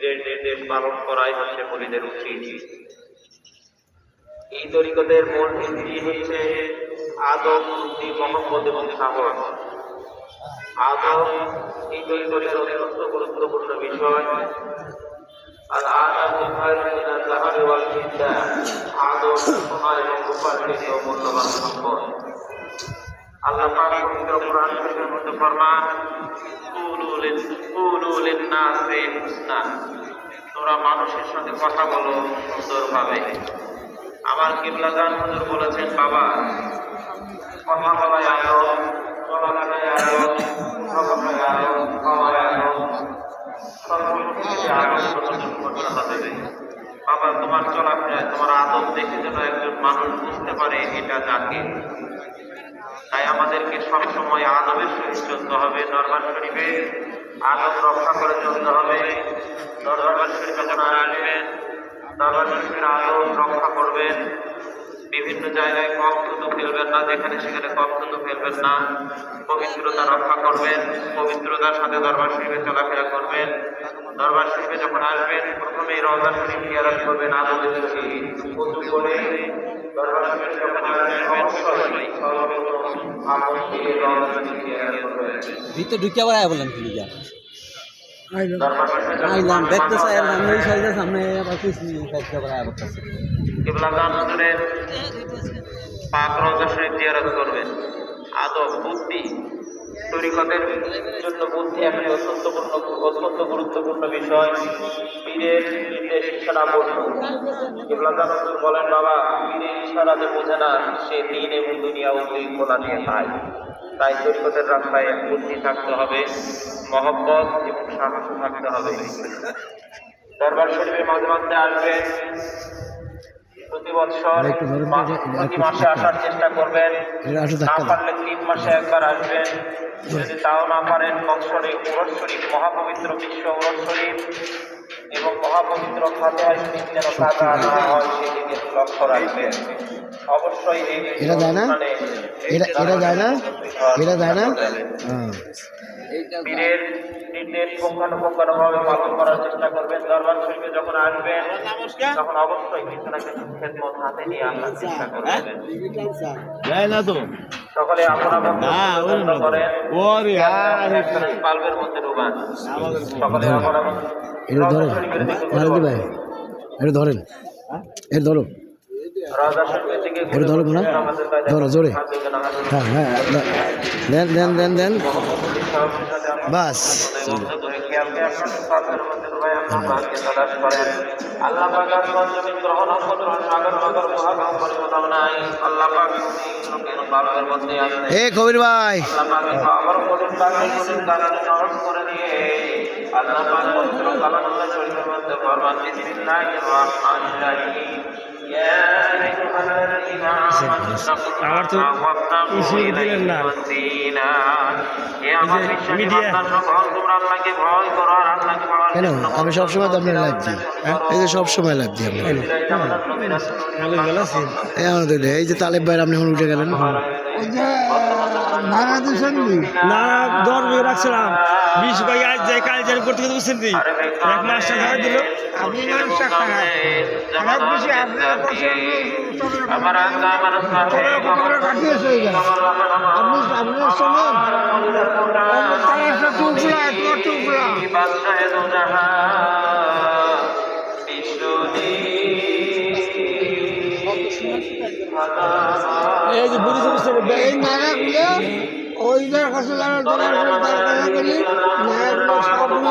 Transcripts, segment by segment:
পীরের নির্দেশ পালন করাই হচ্ছে মুরিদের উচিত এই তরিকতের মূল ভিত্তি হচ্ছে আদব বুদ্ধি মোহাম্মদ এবং সাহস। আদব এই তরিকতের অত্যন্ত গুরুত্বপূর্ণ বিষয়। আর ফিদ্দা আদব সোনা এবং রূপার মূল্যবান সম্পদ। আল্লাহ পবিত্র কোরআন মধ্যে ফরমান তোমরা মানুষের সাথে কথা বলো সুন্দরভাবে। আমার কিবলাদান হুজুর বলেছেন, বাবা, কথা বলায় আলো বাবা, তোমার চলাফেরায়, তোমার আদব দেখে যেন একজন মানুষ বুঝতে পারে এটা যাকে তাই আমাদেরকে সবসময় আদবের সহিত চলতে হবে, দরবার শরীফে আদব রক্ষা করে চলতে হবে। দরবার শরীফে যখন আসবেন, দরবার শরীফের আদব রক্ষা করবেন। বিভিন্ন জায়গায় কম থুতু ফেলবেন না যেখানে সেখানে কম থুতু ফেলবেন না। পবিত্রতা রক্ষা করবেন পবিত্রতার সাথে দরবার শরীফে চলাফেরা করবেন। দরবার শরীফে যখন আসবেন প্রথমেই রওজা শরীফ জিয়ারত করবেন উঁচু করে দরবার শরীফে যখন আসবেন অবশ্যই সর্বপ্রথম দিয়ে রওজা শরীফ জিয়ারত করবেন। ভিতরে ঢুকে আবার আয়া বললাম কি আইলাম দেখতে চাই আর আসবেন, সামনে আবার কিছু আয়া বলতেছে। কিবলাদান হুজুরের বুদ্ধি, তরিকতের জন্য বুদ্ধি পীরের ইশারা হুজুর বলেন, বাবা, পীরের ইশারা যে বোঝে না, সে দিন এবং দুনিয়া উভয় খোলা নিয়ে খায়। তাই তরিকতের রাস্তায় বুদ্ধি থাকতে হবে, মহব্বত এবং সাহস থাকতে হবে। দরবার শরীফে মাঝে মাঝে আসবেন। প্রতি বছর প্রতি মাসে আসার চেষ্টা করবেন। না পারলে তিন মাসে একবার আসবেন। যদি তাও না পারেন বৎসরে উরস শরীফ মহাপবিত্র বিশ্ব উরস শরীফ এবং মহাপবিত্র শরীফ যেন কাজা না হয় সেদিকে লক্ষ্য রাখবেন। এটা যায় না? এটা এটা যায় না? এটা যায় না? হ্যাঁ। পীরের নির্দেশ পুঙ্খানুপুঙ্খানুভাবে পালন করার চেষ্টা করবেন। দরবার শরীফে যখন আসবেন তখন অবশ্যই কিছু না কিছু খেদমত হাতে নিয়ে আসার চেষ্টা করবেন। যায় না তো। সকলে আপনারা না, করেন। ওরে মধ্যে ঢুকান সকলে আপনারা এটা ধরেন। ভাই। এটা ধরেন। এটা ধরো। এটা ধরো না ধরো, জোরে। হ্যাঁ হ্যাঁ দেন দেন দেন বাস। এ কবির ভাই। আল্লাহ আমার তো দিলেন না। কেন? আমি সবসময় তো আপনার লাইভ দিই এই যে সবসময় লাইভ দিই আপনার। এই আমাদের এই যে তালেব ভাই আপনি এখন উঠে গেলেন। না দর বই রাখছিলাম। বিশ ভাই আজ যাই কাল যাই করতে করতে বুঝছেন এক মাস টাকা দিল। আপনি আমার এই যে বুঝছেন এই নায়কগুলো ওইদের কাছে যারা দরকার করি নায়কগুলো সবগুলো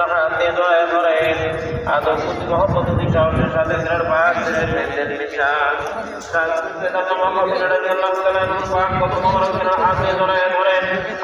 কিনার হাত দিয়ে জড়ায় ধরে আদর প্রতি মহব্বত সাহসের সাথে তার পাঁচ দিনের বিশ্বাস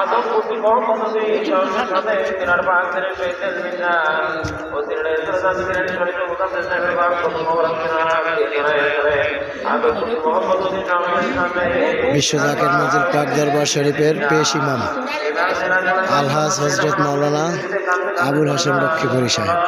আদর প্রতি মহব্বত দিয়ে সাহসের সাথে তার পাঁচ দিনের বিশ্বাস বিশ্ব জাকের মঞ্জিল পাক দরবার শরীফের পেশ ইমাম আলহাজ হজরত মাওলানা আবুল হাসেম লক্ষ্মীপুরী সাহেব।